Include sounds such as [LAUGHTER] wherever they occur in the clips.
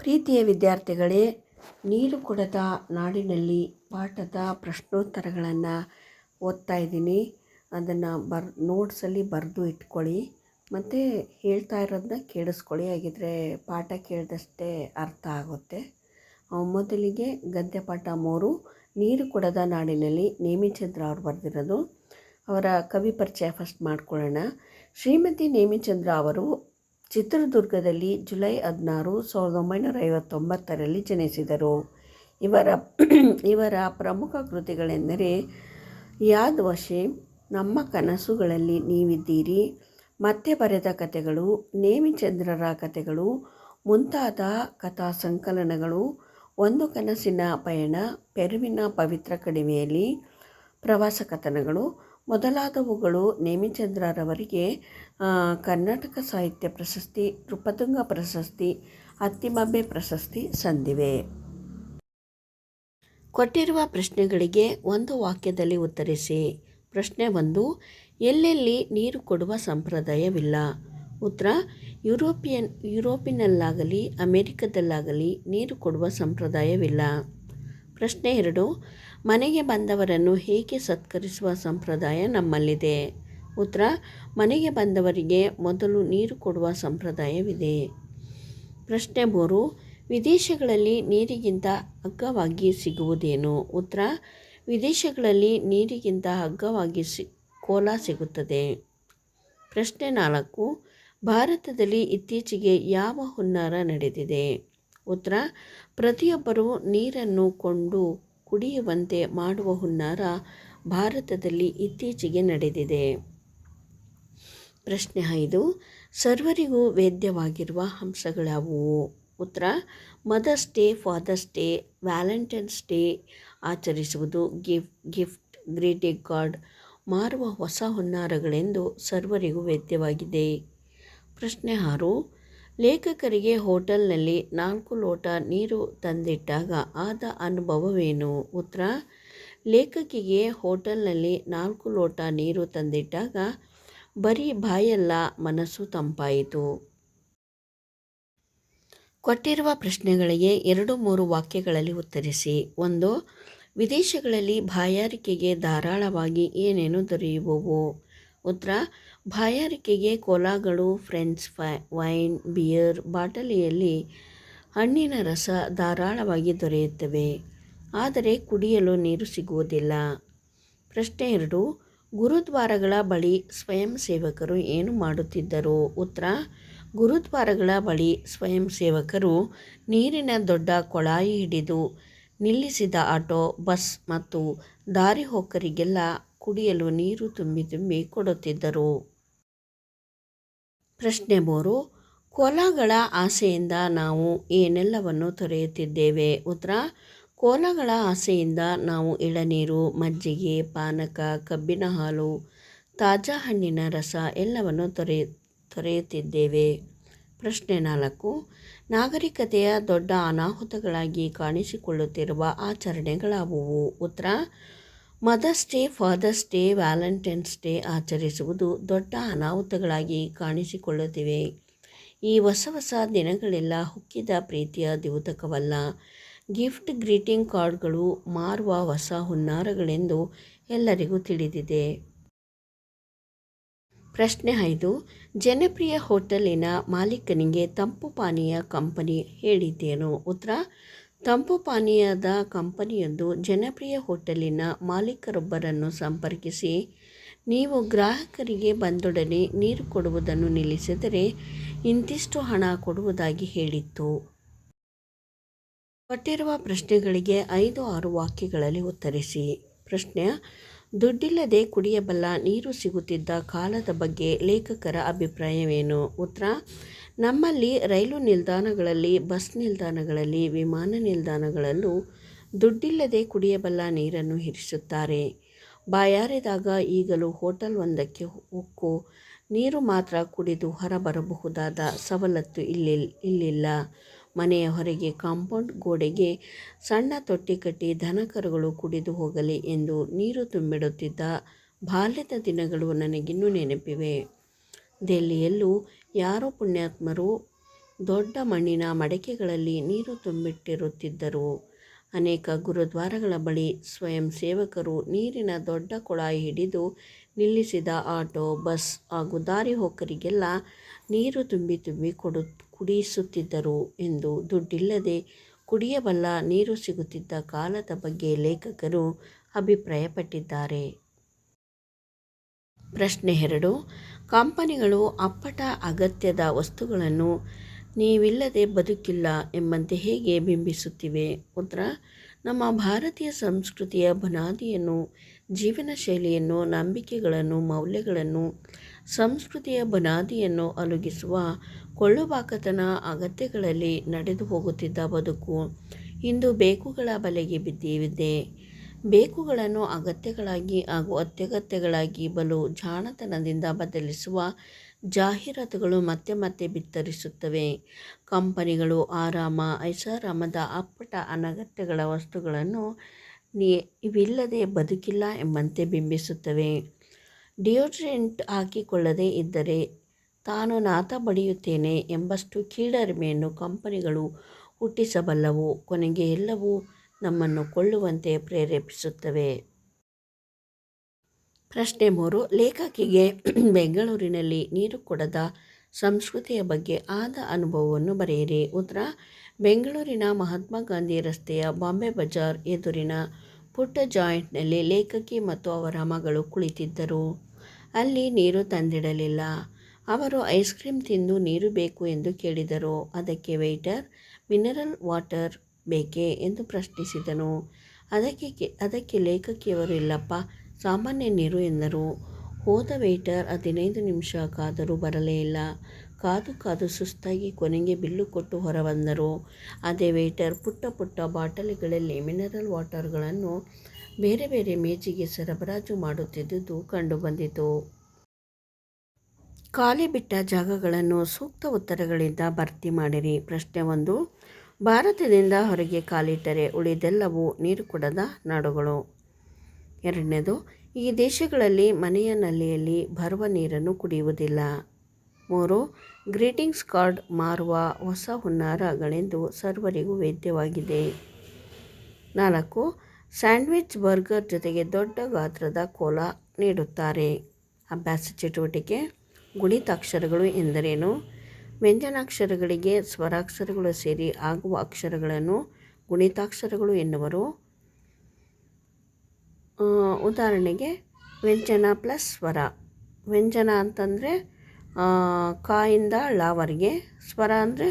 ಪ್ರೀತಿಯ ವಿದ್ಯಾರ್ಥಿಗಳೇ, ನೀರು ಕೊಡದ ನಾಡಿನಲ್ಲಿ ಪಾಠದ ಪ್ರಶ್ನೋತ್ತರಗಳನ್ನು ಓದ್ತಾ ಇದ್ದೀನಿ. ಅದನ್ನು ಬರ್ ನೋಟ್ಸಲ್ಲಿ ಬರೆದು ಇಟ್ಕೊಳ್ಳಿ. ಮತ್ತು ಹೇಳ್ತಾ ಇರೋದನ್ನ ಕೇಳಿಸ್ಕೊಳ್ಳಿ. ಹಾಗಿದ್ರೆ ಪಾಠ ಕೇಳಿದಷ್ಟೇ ಅರ್ಥ ಆಗುತ್ತೆ. ಮೊದಲಿಗೆ ಗದ್ಯ ಪಾಠ ಮೂರು, ನೀರು ಕೊಡದ ನಾಡಿನಲ್ಲಿ ನೇಮಿಚಂದ್ರ ಅವರು ಬರೆದಿರೋದು. ಅವರ ಕವಿ ಪರಿಚಯ ಫಸ್ಟ್ ಮಾಡ್ಕೊಳ್ಳೋಣ. ಶ್ರೀಮತಿ ನೇಮಿಚಂದ್ರ ಅವರು ಚಿತ್ರದುರ್ಗದಲ್ಲಿ ಜುಲೈ ಹದಿನಾರು, ಸಾವಿರದ ಒಂಬೈನೂರ ಐವತ್ತೊಂಬತ್ತರಲ್ಲಿ ಜನಿಸಿದರು. ಇವರ [CLEARS THROAT] ಇವರ ಪ್ರಮುಖ ಕೃತಿಗಳೆಂದರೆ, ಯಾದ್ ವಶೆ, ನಮ್ಮ ಕನಸುಗಳಲ್ಲಿ ನೀವಿದ್ದೀರಿ. ಮತ್ತೆ ಬರೆದ ಕಥೆಗಳು ನೇಮಿಚಂದ್ರರ ಕಥೆಗಳು, ಮುಂತಾದ ಕಥಾ ಸಂಕಲನಗಳು ಒಂದು ಕನಸಿನ ಪಯಣ, ಪೆರುವಿನ ಪವಿತ್ರ ಕಡಿಮೆಯಲ್ಲಿ ಪ್ರವಾಸ ಕಥನಗಳು ಮೊದಲಾದವುಗಳು ನೇಮಿಚಂದ್ರರವರಿಗೆ ಕರ್ನಾಟಕ ಸಾಹಿತ್ಯ ಪ್ರಶಸ್ತಿ ನೃಪತುಂಗ ಪ್ರಶಸ್ತಿ ಅತ್ತಿಮಬ್ಬೆ ಪ್ರಶಸ್ತಿ ಸಂದಿವೆ. ಕೊಟ್ಟಿರುವ ಪ್ರಶ್ನೆಗಳಿಗೆ ಒಂದು ವಾಕ್ಯದಲ್ಲಿ ಉತ್ತರಿಸಿ. ಪ್ರಶ್ನೆ ಒಂದು, ಎಲ್ಲೆಲ್ಲಿ ನೀರು ಕೊಡುವ ಸಂಪ್ರದಾಯವಿಲ್ಲ? ಉತ್ತರ, ಯುರೋಪಿಯನ್, ಯುರೋಪಿನಲ್ಲಾಗಲಿ, ಅಮೆರಿಕದಲ್ಲಾಗಲಿ ನೀರು ಕೊಡುವ ಸಂಪ್ರದಾಯವಿಲ್ಲ. ಪ್ರಶ್ನೆ ಎರಡು ಮನೆಗೆ ಬಂದವರನ್ನು ಹೇಗೆ ಸತ್ಕರಿಸುವ ಸಂಪ್ರದಾಯ ನಮ್ಮಲ್ಲಿದೆ? ಉತ್ತರ, ಮನೆಗೆ ಬಂದವರಿಗೆ ಮೊದಲು ನೀರು ಕೊಡುವ ಸಂಪ್ರದಾಯವಿದೆ. ಪ್ರಶ್ನೆ ಮೂರು, ವಿದೇಶಗಳಲ್ಲಿ ನೀರಿಗಿಂತ ಅಗ್ಗವಾಗಿ ಸಿಗುವುದೇನು? ಉತ್ತರ, ವಿದೇಶಗಳಲ್ಲಿ ನೀರಿಗಿಂತ ಅಗ್ಗವಾಗಿ ಸಿ, ಕೋಲ ಸಿಗುತ್ತದೆ. ಪ್ರಶ್ನೆ ನಾಲ್ಕು, ಭಾರತದಲ್ಲಿ ಇತ್ತೀಚೆಗೆ ಯಾವ ಹುನ್ನಾರ ನಡೆದಿದೆ? ಉತ್ತರ, ಪ್ರತಿಯೊಬ್ಬರೂ ನೀರನ್ನು ಕೊಂಡು ಕುಡಿಯುವಂತೆ ಮಾಡುವ ಹುನ್ನಾರ ಭಾರತದಲ್ಲಿ ಇತ್ತೀಚೆಗೆ ನಡೆದಿದೆ. ಪ್ರಶ್ನೆ ಐದು, ಸರ್ವರಿಗೂ ವೇದ್ಯವಾಗಿರುವ ಅಂಶಗಳಾವುವು ಉತ್ತರ, mother's day, father's day, valentine's day ಆಚರಿಸುವುದು ಗಿಫ್ಟ್ ಗಿಫ್ಟ್, ಗ್ರೀಟಿಂಗ್ ಕಾರ್ಡ್ ಮಾರುವ ಹೊಸ ಹುನ್ನಾರಗಳೆಂದು ಸರ್ವರಿಗೂ ವೇದ್ಯವಾಗಿದೆ. ಪ್ರಶ್ನೆ ಆರು ಲೇಖಕರಿಗೆ ಹೋಟೆಲ್ನಲ್ಲಿ ನಾಲ್ಕು ಲೋಟ ನೀರು ತಂದಿಟ್ಟಾಗ ಆದ ಅನುಭವವೇನು? ಉತ್ತರ, ಲೇಖಕಿಗೆ ಹೋಟೆಲ್ನಲ್ಲಿ ನಾಲ್ಕು ಲೋಟ ನೀರು ತಂದಿಟ್ಟಾಗ ಬರೀ ಬಾಯಲ್ಲ ಮನಸ್ಸು ತಂಪಾಯಿತು. ಕೊಟ್ಟಿರುವ ಪ್ರಶ್ನೆಗಳಿಗೆ ಎರಡು ಮೂರು ವಾಕ್ಯಗಳಲ್ಲಿ ಉತ್ತರಿಸಿ. ಒಂದು, ವಿದೇಶಗಳಲ್ಲಿ ಬಾಯಾರಿಕೆಗೆ ಧಾರಾಳವಾಗಿ ಏನೇನು ದೊರೆಯುವವು? ಉತ್ತರ ಬಾಯಾರಿಕೆಗೆ ಕೋಲಾಗಳು, ಫ್ರೆಂಚ್ ಫೈ, ವೈನ್, ಬಿಯರ್ ಬಾಟಲಿಯಲ್ಲಿ ಹಣ್ಣಿನ ರಸ ಧಾರಾಳವಾಗಿ ದೊರೆಯುತ್ತವೆ. ಆದರೆ ಕುಡಿಯಲು ನೀರು ಸಿಗುವುದಿಲ್ಲ. ಪ್ರಶ್ನೆ ಎರಡು, ಗುರುದ್ವಾರಗಳ ಬಳಿ ಸ್ವಯಂ ಸೇವಕರು ಏನು ಮಾಡುತ್ತಿದ್ದರು? ಉತ್ತರ, ಗುರುದ್ವಾರಗಳ ಬಳಿ ಸ್ವಯಂ ಸೇವಕರು ನೀರಿನ ದೊಡ್ಡ ಕೊಳಾಯಿ ಹಿಡಿದು ನಿಲ್ಲಿಸಿದ ಆಟೋ, ಬಸ್ ಮತ್ತು ದಾರಿ ಹೋಕರಿಗೆಲ್ಲ ಕುಡಿಯಲು ನೀರು ತುಂಬಿ ತುಂಬಿ ಕೊಡುತ್ತಿದ್ದರು. ಪ್ರಶ್ನೆ ಮೂರು, ಕೋಲಗಳ ಆಸೆಯಿಂದ ನಾವು ಏನೆಲ್ಲವನ್ನು ತೊರೆಯುತ್ತಿದ್ದೇವೆ? ಉತ್ತರ, ಕೋಲಗಳ ಆಸೆಯಿಂದ ನಾವು ಇಳನೀರು ಮಜ್ಜಿಗೆ, ಪಾನಕ, ಕಬ್ಬಿನ ಹಾಲು, ತಾಜಾ ಹಣ್ಣಿನ ರಸ ಎಲ್ಲವನ್ನು ತೊರೆ, ತೊರೆಯುತ್ತಿದ್ದೇವೆ. ಪ್ರಶ್ನೆ ನಾಲ್ಕು, ನಾಗರಿಕತೆಯ ದೊಡ್ಡ ಅನಾಹುತಗಳಾಗಿ ಕಾಣಿಸಿಕೊಳ್ಳುತ್ತಿರುವ ಆಚರಣೆಗಳಾವುವು? ಉತ್ತರ mother's day, father's day, valentine's day ಆಚರಿಸುವುದು ದೊಡ್ಡ ಅನಾಹುತಗಳಾಗಿ ಕಾಣಿಸಿಕೊಳ್ಳುತ್ತಿವೆ. ಈ ಹೊಸ ಹೊಸ ದಿನಗಳೆಲ್ಲ ಹುಕ್ಕಿದ ಪ್ರೀತಿಯ ದ್ಯೋತಕವಲ್ಲ. ಗಿಫ್ಟ್, ಗ್ರೀಟಿಂಗ್ ಕಾರ್ಡ್ಗಳು ಮಾರುವ ಹೊಸ ಹುನ್ನಾರಗಳೆಂದು ಎಲ್ಲರಿಗೂ ತಿಳಿದಿದೆ. ಪ್ರಶ್ನೆ ಐದು, ಜನಪ್ರಿಯ ಹೋಟೆಲಿನ ಮಾಲೀಕನಿಗೆ ತಂಪು ಪಾನೀಯ ಕಂಪನಿ ಹೇಳಿದ್ದೇನು? ಉತ್ತರ ತಂಪು ಪಾನೀಯದ ಕಂಪನಿಯೊಂದು ಜನಪ್ರಿಯ ಹೋಟೆಲಿನ ಮಾಲೀಕರೊಬ್ಬರನ್ನು ಸಂಪರ್ಕಿಸಿ, ನೀವು ಗ್ರಾಹಕರಿಗೆ ಬಂದೊಡನೆ ನೀರು ಕೊಡುವುದನ್ನು ನಿಲ್ಲಿಸಿದರೆ ಇಂತಿಷ್ಟು ಹಣ ಕೊಡುವುದಾಗಿ ಹೇಳಿತ್ತು. ಕೊಟ್ಟಿರುವ ಪ್ರಶ್ನೆಗಳಿಗೆ ಐದು ಆರು ವಾಕ್ಯಗಳಲ್ಲಿ ಉತ್ತರಿಸಿ. ಪ್ರಶ್ನೆ, ದುಡ್ಡಿಲ್ಲದೆ ಕುಡಿಯಬಲ್ಲ ನೀರು ಸಿಗುತ್ತಿದ್ದ ಕಾಲದ ಬಗ್ಗೆ ಲೇಖಕರ ಅಭಿಪ್ರಾಯವೇನು? ಉತ್ತರ ನಮ್ಮಲ್ಲಿ ರೈಲು ನಿಲ್ದಾಣಗಳಲ್ಲಿ, ಬಸ್ ನಿಲ್ದಾಣಗಳಲ್ಲಿ, ವಿಮಾನ ನಿಲ್ದಾಣಗಳಲ್ಲೂ ದುಡ್ಡಿಲ್ಲದೆ ಕುಡಿಯಬಲ್ಲ ನೀರನ್ನು ಇರಿಸುತ್ತಾರೆ. ಬಾಯಾರಿದಾಗ ಈಗಲೂ ಹೋಟೆಲ್ ಒಂದಕ್ಕೆ ಉಕ್ಕು ನೀರು ಮಾತ್ರ ಕುಡಿದು ಹೊರಬರಬಹುದಾದ ಸವಲತ್ತು ಇಲ್ಲಿ ಇಲ್ಲಿಲ್ಲ. ಮನೆಯ ಹೊರಗೆ ಕಾಂಪೌಂಡ್ ಗೋಡೆಗೆ ಸಣ್ಣ ತೊಟ್ಟಿ ಕಟ್ಟಿ ದನಕರುಗಳು ಕುಡಿದು ಹೋಗಲಿ ಎಂದು ನೀರು ತುಂಬಿಡುತ್ತಿದ್ದ ಬಾಲ್ಯದ ದಿನಗಳು ನನಗಿನ್ನೂ ನೆನಪಿವೆ. ದೆಹಲಿಯಲ್ಲೂ ಯಾರೋ ಪುಣ್ಯಾತ್ಮರು ದೊಡ್ಡ ಮಣ್ಣಿನ ಮಡಕೆಗಳಲ್ಲಿ ನೀರು ತುಂಬಿಟ್ಟಿರುತ್ತಿದ್ದರು. ಅನೇಕ ಗುರುದ್ವಾರಗಳ ಬಳಿ ಸ್ವಯಂ ಸೇವಕರು ನೀರಿನ ದೊಡ್ಡ ಕೊಳಾಯಿ ಹಿಡಿದು ನಿಲ್ಲಿಸಿದ ಆಟೋ, ಬಸ್ ಹಾಗೂ ದಾರಿಹೋಕರಿಗೆಲ್ಲ ನೀರು ತುಂಬಿ ತುಂಬಿ ಕೊಡು ಕುಡಿಸುತ್ತಿದ್ದರು ಎಂದು ದುಡ್ಡಿಲ್ಲದೆ ಕುಡಿಯಬಲ್ಲ ನೀರು ಸಿಗುತ್ತಿದ್ದ ಕಾಲದ ಬಗ್ಗೆ ಲೇಖಕರು ಅಭಿಪ್ರಾಯಪಟ್ಟಿದ್ದಾರೆ. ಪ್ರಶ್ನೆ ಎರಡು ಕಂಪನಿಗಳು ಅಪ್ಪಟ ಅಗತ್ಯದ ವಸ್ತುಗಳನ್ನು ನೀವಿಲ್ಲದೆ ಬದುಕಿಲ್ಲ ಎಂಬಂತೆ ಹೇಗೆ ಬಿಂಬಿಸುತ್ತಿವೆ? ಉತ್ತರ ನಮ್ಮ ಭಾರತೀಯ ಸಂಸ್ಕೃತಿಯ ಬುನಾದಿಯನ್ನು, ಜೀವನಶೈಲಿಯನ್ನು, ನಂಬಿಕೆಗಳನ್ನು, ಮೌಲ್ಯಗಳನ್ನು, ಸಂಸ್ಕೃತಿಯ ಬುನಾದಿಯನ್ನು ಅಲುಗಿಸುವ ಕೊಳ್ಳುಬಾಕತನ, ಅಗತ್ಯಗಳಲ್ಲಿ ನಡೆದು ಹೋಗುತ್ತಿದ್ದ ಬದುಕು ಇಂದು ಬೇಕುಗಳ ಬಲೆಗೆ ಬಿದ್ದಿದೆ. ಬೇಕುಗಳನ್ನು ಅಗತ್ಯಗಳಾಗಿ ಹಾಗೂ ಅತ್ಯಗತ್ಯಗಳಾಗಿ ಬಲು ಜಾಣತನದಿಂದ ಬದಲಿಸುವ ಜಾಹೀರಾತುಗಳು ಮತ್ತೆ ಮತ್ತೆ ಬಿತ್ತರಿಸುತ್ತವೆ. ಕಂಪನಿಗಳು ಆರಾಮ, ಐಷಾರಾಮದ ಅಪ್ಪಟ ಅನಗತ್ಯಗಳ ವಸ್ತುಗಳನ್ನು ನೀವಿಲ್ಲದೆ ಬದುಕಿಲ್ಲ ಎಂಬಂತೆ ಬಿಂಬಿಸುತ್ತವೆ. ಡಿಯೋಡ್ರೆಂಟ್ ಹಾಕಿಕೊಳ್ಳದೇ ಇದ್ದರೆ ತಾನು ನಾತ ಬಡಿಯುತ್ತೇನೆ ಎಂಬಷ್ಟು ಕೀಳರಿಮೆಯನ್ನು ಕಂಪನಿಗಳು ಹುಟ್ಟಿಸಬಲ್ಲವು. ಕೊನೆಗೆ ಎಲ್ಲವೂ ನಮ್ಮನ್ನು ಕೊಳ್ಳುವಂತೆ ಪ್ರೇರೇಪಿಸುತ್ತವೆ. ಪ್ರಶ್ನೆ ಮೂರು ಲೇಖಕಿಗೆ [CLEARS THROAT] ಬೆಂಗಳೂರಿನಲ್ಲಿ ನೀರು ಕೊಡದ ಸಂಸ್ಕೃತಿಯ ಬಗ್ಗೆ ಆದ ಅನುಭವವನ್ನು ಬರೆಯಿರಿ. ಉತ್ತರ ಬೆಂಗಳೂರಿನ ಮಹಾತ್ಮ ಗಾಂಧಿ ರಸ್ತೆಯ ಬಾಂಬೆ ಬಜಾರ್ ಎದುರಿನ ಪುಟ್ಟ ಜಾಯಿಂಟ್ನಲ್ಲಿ ಲೇಖಕಿ ಮತ್ತು ಅವರ ಮಗಳು ಕುಳಿತಿದ್ದರು. ಅಲ್ಲಿ ನೀರು ತಂದಿಡಲಿಲ್ಲ. ಅವರು ಐಸ್ ಕ್ರೀಮ್ ತಿಂದು ನೀರು ಬೇಕು ಎಂದು ಕೇಳಿದರು. ಅದಕ್ಕೆ ವೆಯ್ಟರ್ ಮಿನರಲ್ ವಾಟರ್ ಬೇಕೇ ಎಂದು ಪ್ರಶ್ನಿಸಿದನು. ಅದಕ್ಕೆ ಅದಕ್ಕೆ ಲೇಖಕಿಯವರು, ಇಲ್ಲಪ್ಪ, ಸಾಮಾನ್ಯ ನೀರು ಎಂದರು. ಹೋದ ವೇಟರ್ ಹದಿನೈದು ನಿಮಿಷ ಕಾದರೂ ಬರಲೇ ಇಲ್ಲ. ಕಾದು ಕಾದು ಸುಸ್ತಾಗಿ ಕೊನೆಗೆ ಬಿಲ್ಲು ಕೊಟ್ಟು ಹೊರಬಂದರು. ಅದೇ ವೇಟರ್ ಪುಟ್ಟ ಪುಟ್ಟ ಬಾಟಲಿಗಳಲ್ಲಿ ಮಿನರಲ್ ವಾಟರ್ಗಳನ್ನು ಬೇರೆ ಬೇರೆ ಮೇಜಿಗೆ ಸರಬರಾಜು ಮಾಡುತ್ತಿದ್ದುದು ಕಂಡುಬಂದಿತು. ಖಾಲಿ ಬಿಟ್ಟ ಜಾಗಗಳನ್ನು ಸೂಕ್ತ ಉತ್ತರಗಳಿಂದ ಭರ್ತಿ ಮಾಡಿರಿ. ಪ್ರಶ್ನೆ ಒಂದು ಭಾರತದಿಂದ ಹೊರಗೆ ಕಾಲಿಟ್ಟರೆ ಉಳಿದೆಲ್ಲವೂ ನೀರು ಕೊಡದ ನಾಡುಗಳು. ಎರಡನೇದು, ಈ ದೇಶಗಳಲ್ಲಿ ಮನೆಯ ನಲ್ಲಿಯಲ್ಲಿ ಬರುವ ನೀರನ್ನು ಕುಡಿಯುವುದಿಲ್ಲ. ಮೂರು, ಗ್ರೀಟಿಂಗ್ಸ್ ಕಾರ್ಡ್ ಮಾರುವ ಹೊಸ ಹುನ್ನಾರಗಳೆಂದು ಸರ್ವರಿಗೂ ವೇದ್ಯವಾಗಿದೆ. ನಾಲ್ಕು, ಸ್ಯಾಂಡ್ವಿಚ್ ಬರ್ಗರ್ ಜೊತೆಗೆ ದೊಡ್ಡ ಗಾತ್ರದ ಕೋಲ ನೀಡುತ್ತಾರೆ. ಅಭ್ಯಾಸ ಚಟುವಟಿಕೆ, ಗುಣಿತಾಕ್ಷರಗಳು ಎಂದರೇನು? ವ್ಯಂಜನಾಕ್ಷರಗಳಿಗೆ ಸ್ವರಾಕ್ಷರಗಳು ಸೇರಿ ಆಗುವ ಅಕ್ಷರಗಳನ್ನು ಗುಣಿತಾಕ್ಷರಗಳು ಎನ್ನುವರು. ಉದಾಹರಣೆಗೆ ವ್ಯಂಜನ ಪ್ಲಸ್ ಸ್ವರ. ವ್ಯಂಜನ ಅಂತಂದರೆ ಕಾಯಿಂದ ಲಾವರಿಗೆ ವರೆಗೆ, ಸ್ವರ ಅಂದರೆ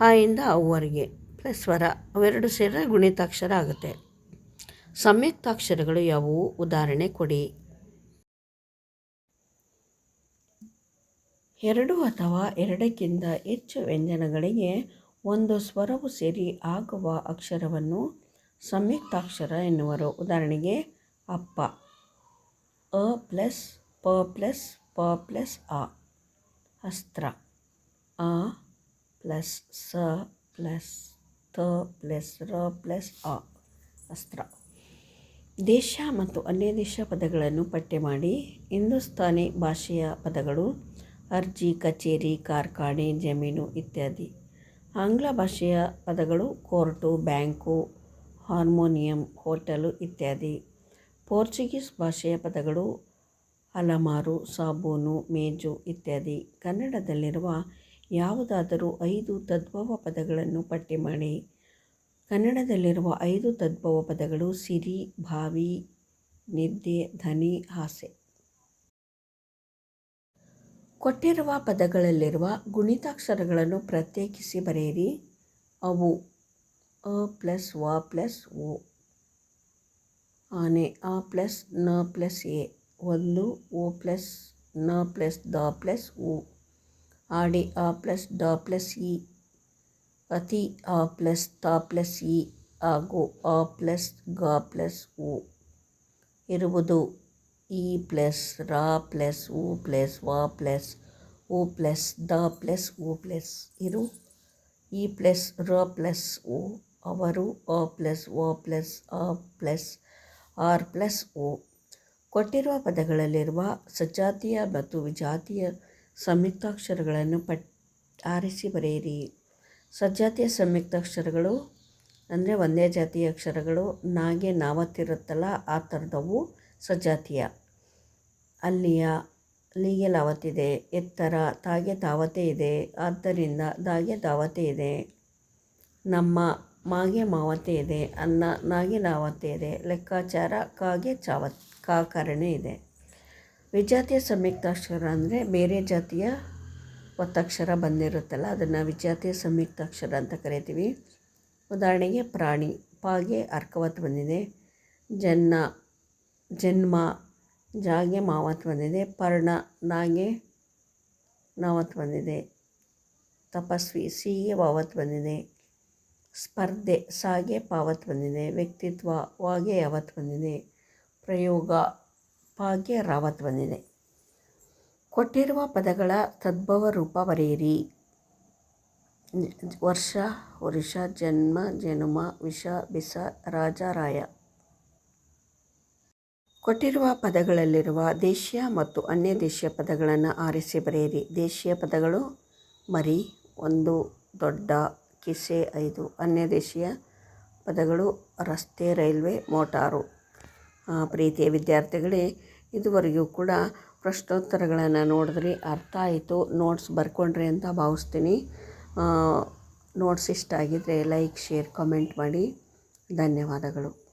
ಹಾಯಿಂದ ಅವ್ವರಿಗೆ ಪ್ಲಸ್ ಸ್ವರ ಅವೆರಡು ಸೇರಿದ್ರೆ ಗುಣಿತಾಕ್ಷರ ಆಗುತ್ತೆ. ಸಂಯುಕ್ತಾಕ್ಷರಗಳು ಯಾವುವು? ಉದಾಹರಣೆ ಕೊಡಿ. ಎರಡು ಅಥವಾ ಎರಡಕ್ಕಿಂತ ಹೆಚ್ಚು ವ್ಯಂಜನಗಳಿಗೆ ಒಂದು ಸ್ವರವು ಸೇರಿ ಆಗುವ ಅಕ್ಷರವನ್ನು ಸಂಯುಕ್ತಾಕ್ಷರ ಎನ್ನುವರು. ಉದಾಹರಣೆಗೆ, ಅಪ್ಪ ಅ ಪ್ಲಸ್ ಪ ಪ್ಲಸ್ ಪ ಪ್ಲಸ್ ಅ ಅಸ್ತ್ರ ಅ ಪ್ಲಸ್ ಸ ಪ್ಲಸ್ ತ ಪ್ಲಸ್ ರ ಪ್ಲಸ್ ಅ ಅಸ್ತ್ರ. ದೇಶ ಮತ್ತು ಅನ್ಯ ದೇಶ ಪದಗಳನ್ನು ಪಟ್ಟಿ ಮಾಡಿ. ಹಿಂದೂಸ್ತಾನಿ ಭಾಷೆಯ ಪದಗಳು ಅರ್ಜಿ, ಕಚೇರಿ, ಕಾರ್ಖಾನೆ, ಜಮೀನು ಇತ್ಯಾದಿ. ಆಂಗ್ಲ ಭಾಷೆಯ ಪದಗಳು ಕೋರ್ಟು, ಬ್ಯಾಂಕು, ಹಾರ್ಮೋನಿಯಂ, ಹೋಟೆಲು ಇತ್ಯಾದಿ. ಪೋರ್ಚುಗೀಸ್ ಭಾಷೆಯ ಪದಗಳು ಅಲಮಾರು, ಸಾಬೂನು, ಮೇಜು ಇತ್ಯಾದಿ. ಕನ್ನಡದಲ್ಲಿರುವ ಯಾವುದಾದರೂ ಐದು ತದ್ಭವ ಪದಗಳನ್ನು ಪಟ್ಟಿ ಮಾಡಿ. ಕನ್ನಡದಲ್ಲಿರುವ ಐದು ತದ್ಭವ ಪದಗಳು ಸಿರಿ, ಭಾವಿ ನಿದ್ದೆ, ಧನಿ ಆಸೆ. ಕೊಟ್ಟಿರುವ ಪದಗಳಲ್ಲಿರುವ ಗುಣಿತಾಕ್ಷರಗಳನ್ನು ಪ್ರತ್ಯೇಕಿಸಿ ಬರೆಯಿರಿ. ಅವು ಅ ಪ್ಲಸ್ ವ ಪ್ಲಸ್ ಓ. ಆನೆ ಅ ಪ್ಲಸ್ನ ಪ್ಲಸ್ ಎ. ಒಂದು ಓ ಪ್ಲಸ್ನ ಪ್ಲಸ್ ದ ಪ್ಲಸ್ ಉ. ಆಡಿ ಅ ಪ್ಲಸ್ ಡ ಪ್ಲಸ್ ಇ. ಅತಿ ಅ ಪ್ಲಸ್ ತ ಪ್ಲಸ್ ಇ ಹಾಗೂ ಅ ಪ್ಲಸ್ ಗ ಪ್ಲಸ್ ಉ. ಇರುವುದು ಇ ಪ್ಲಸ್ ರಾ ಪ್ಲಸ್ ಉ ಪ್ಲಸ್ ವಾ ಪ್ಲಸ್ ಉ ಪ್ಲಸ್ ದ ಪ್ಲಸ್ ಉ ಪ್ಲಸ್ ಇರು ಇ ಪ್ಲಸ್ ರ ಪ್ಲಸ್ ಉ. ಅವರು ಅ ಪ್ಲಸ್ ವ ಪ್ಲಸ್ ಅ ಪ್ಲಸ್ ಆರ್ ಪ್ಲಸ್ ಉ. ಕೊಟ್ಟಿರುವ ಪದಗಳಲ್ಲಿರುವ ಸಜಾತೀಯ ಮತ್ತು ವಿಜಾತೀಯ ಸಂಯುಕ್ತಾಕ್ಷರಗಳನ್ನು ಪಟ್, ಆರಿಸಿ ಬರೆಯಿರಿ ಸಜಾತಿಯ ಸಂಯುಕ್ತಾಕ್ಷರಗಳು ಅಂದರೆ ಒಂದೇ ಜಾತಿಯ ಅಕ್ಷರಗಳು, ನಾಗೆ ನಾವತ್ತಿರುತ್ತಲ್ಲ ಆ ಥರದವು ಸಜಾತಿಯ ಅಲ್ಲಿಯ ಲೀಗೆ ಲಾವತ್ತಿದೆ ಎತ್ತರ ತಾಗೆ ತಾವತೆ ಇದೆ. ಆದ್ದರಿಂದ ದಾಗೆ ದಾವತೆ ಇದೆ. ನಮ್ಮ ಮಾಗೆ ಮಾವತೆ ಇದೆ. ಅನ್ನ ನಾಗೆ ನಾವತೆ ಇದೆ. ಲೆಕ್ಕಾಚಾರ ಕಾಗೆ ಚಾವತ್ ಕಾಕರಣೆ ಇದೆ. ವಿಜಾತಿಯ ಸಂಯುಕ್ತಾಕ್ಷರ ಅಂದರೆ ಬೇರೆ ಜಾತಿಯ ಒತ್ತಕ್ಷರ ಬಂದಿರುತ್ತಲ್ಲ, ಅದನ್ನು ವಿಜಾತಿಯ ಸಂಯುಕ್ತಾಕ್ಷರ ಅಂತ ಕರಿತೀವಿ. ಉದಾಹರಣೆಗೆ ಪ್ರಾಣಿ, ಪಾಗೆ, ಅರ್ಕವತ್ ಬಂದಿದೆ. ಜನ್ನ ಜನ್ಮ, ಜಾಗೆ ಮಾವತ್ ಬಂದಿದೆ, ಪರ್ಣ, ನಾಗೆ ನಾವತ್ ಬಂದಿದೆ, ತಪಸ್ವಿ, ಸಿಗೆ ವಾವತ್ ಬಂದಿದೆ, ಸ್ಪರ್ಧೆ, ಸಾಗೆ ಪಾವತ್ ಬಂದಿದೆ, ವ್ಯಕ್ತಿತ್ವ, ವಾಗೆ ಯಾವತ್ ಬಂದಿದೆ, ಪ್ರಯೋಗ, ಪಾಗೆ ರಾವತ್ ಬಂದಿದೆ. ಕೊಟ್ಟಿರುವ ಪದಗಳ ತದ್ಭವ ರೂಪ ಬರೆಯಿರಿ. ವರ್ಷ, ವರುಷ, ಜನ್ಮ, ಜನುಮ, ವಿಷ, ಬಿಸ, ರಾಜ, ರಾಯ. ಕೊಟ್ಟಿರುವ ಪದಗಳಲ್ಲಿರುವ ದೇಶೀಯ ಮತ್ತು ಅನ್ಯ ದೇಶೀಯ ಪದಗಳನ್ನು ಆರಿಸಿ ಬರೆಯಿರಿ. ದೇಶೀಯ ಪದಗಳು ಮರಿ, ಒಂದು, ದೊಡ್ಡ, ಕಿಸೆ, ಐದು. ಅನ್ಯ ದೇಶೀಯ ಪದಗಳು ರಸ್ತೆ, ರೈಲ್ವೆ, ಮೋಟಾರು. ಪ್ರೀತಿಯ ವಿದ್ಯಾರ್ಥಿಗಳೇ, ಇದುವರೆಗೂ ಕೂಡ ಪ್ರಶ್ನೋತ್ತರಗಳನ್ನು ನೋಡಿದ್ರಿ. ಅರ್ಥ ಆಯಿತು. ನೋಟ್ಸ್ ಬರ್ಕೊಂಡ್ರಿ ಅಂತ ಭಾವಿಸ್ತೀನಿ. ನೋಟ್ಸ್ ಇಷ್ಟ ಆಗಿದ್ದರೆ ಲೈಕ್ ಶೇರ್ ಕಮೆಂಟ್ ಮಾಡಿ. ಧನ್ಯವಾದಗಳು.